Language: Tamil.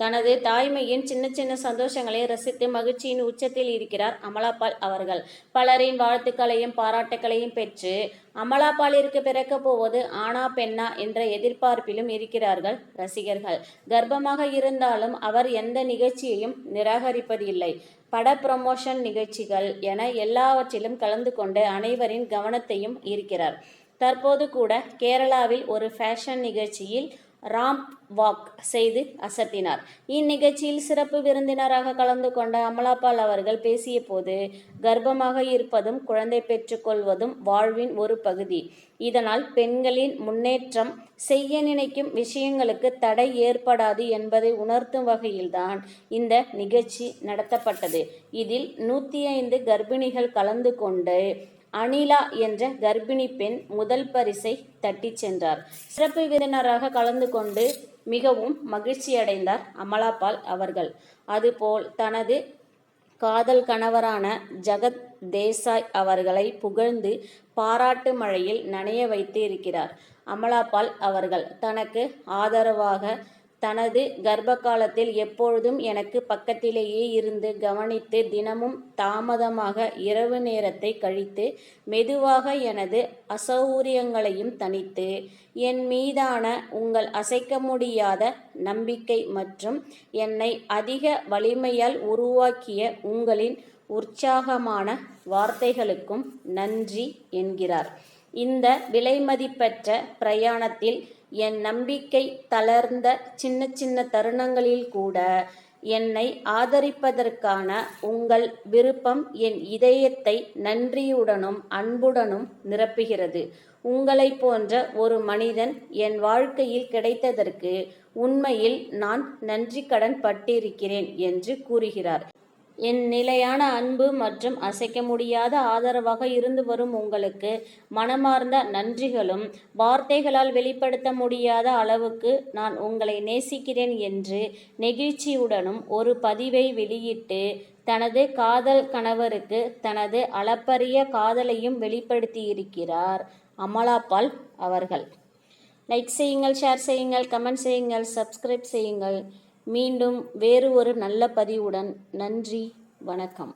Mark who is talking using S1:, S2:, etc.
S1: தனது தாய்மையின் சின்ன சின்ன சந்தோஷங்களை ரசித்து மகிழ்ச்சியின் உச்சத்தில் இருக்கிறார் அமலாபால் அவர்கள். பலரின் வாழ்த்துக்களையும் பாராட்டுக்களையும் பெற்று அமலாபாலிற்கு பிறக்க போவது ஆனா பெண்ணா என்ற எதிர்பார்ப்பிலும் இருக்கிறார்கள் ரசிகர்கள். கர்ப்பமாக இருந்தாலும் அவர் எந்த நிகழ்ச்சியையும் நிராகரிப்பதில்லை. பட ப்ரமோஷன் நிகழ்ச்சிகள் என எல்லாவற்றிலும் கலந்து கொண்டு அனைவரின் கவனத்தையும் ஈர்க்கிறார். தற்போது கூட கேரளாவில் ஒரு ஃபேஷன் நிகழ்ச்சியில் ராம்ப் வாக் செய்து அசத்தினார். இந்நிகழ்ச்சியில் சிறப்பு விருந்தினராக கலந்து கொண்ட அமலாபால் அவர்கள் பேசிய போது கர்ப்பமாக இருப்பதும் குழந்தை பெற்றுக்கொள்வதும் வாழ்வின் ஒரு பகுதி. இதனால் பெண்களின் முன்னேற்றம் செய்ய நினைக்கும் விஷயங்களுக்கு தடை ஏற்படாது என்பதை உணர்த்தும் வகையில்தான் இந்த நிகழ்ச்சி நடத்தப்பட்டது. இதில் நூற்றி ஐந்து கர்ப்பிணிகள் கலந்து கொண்டு அனிலா என்ற கர்ப்பிணி பெண் முதல் பரிசை தட்டிச் சென்றார். சிறப்பு விருந்தினராக கலந்து கொண்டு மிகவும் மகிழ்ச்சியடைந்தார் அமலாபால் அவர்கள். அதுபோல் தனது காதல் கணவரான ஜகத் தேசாய் அவர்களை புகழ்ந்து பாராட்டு மழையில் நனைய வைத்து இருக்கிறார் அமலாபால் அவர்கள். தனக்கு ஆதரவாக தனது கர்ப்ப காலத்தில் எப்பொழுதும் எனக்கு பக்கத்திலேயே இருந்து கவனித்து தினமும் தாமதமாக இரவு நேரத்தை கழித்து மெதுவாக எனது அசௌகரியங்களையும் தணித்து என் மீதான உங்கள் அசைக்க முடியாத நம்பிக்கை மற்றும் என்னை அதிக வலிமையால் உருவாக்கிய உங்களின் உற்சாகமான வார்த்தைகளுக்கும் நன்றி என்கிறார். இந்த விலைமதிப்பற்ற பிரயாணத்தில் என் நம்பிக்கை தளர்ந்த சின்ன சின்ன தருணங்களில் கூட என்னை ஆதரிப்பதற்கான உங்கள் விருப்பம் என் இதயத்தை நன்றியுடனும் அன்புடனும் நிரப்புகிறது. உங்களைப் போன்ற ஒரு மனிதன் என் வாழ்க்கையில் கிடைத்ததற்கு உண்மையில் நான் நன்றி கடன் பட்டிருக்கிறேன் என்று கூறுகிறார். என் நிலையான அன்பு மற்றும் அசைக்க முடியாத ஆதரவாக இருந்து வரும் உங்களுக்கு மனமார்ந்த நன்றிகளும் வார்த்தைகளால் வெளிப்படுத்த முடியாத அளவுக்கு நான் உங்களை நேசிக்கிறேன் என்று நெகிழ்ச்சியுடனும் ஒரு பதிவை வெளியிட்டு தனது காதல் கணவருக்கு தனது அளப்பரிய காதலையும் வெளிப்படுத்தியிருக்கிறார் அமலாபால் அவர்கள். லைக் செய்யுங்கள் ஷேர் செய்யுங்கள் கமெண்ட் செய்யுங்கள் சப்ஸ்கிரைப் செய்யுங்கள். மீண்டும் வேறு ஒரு நல்ல பதிவுடன் நன்றி. வணக்கம்.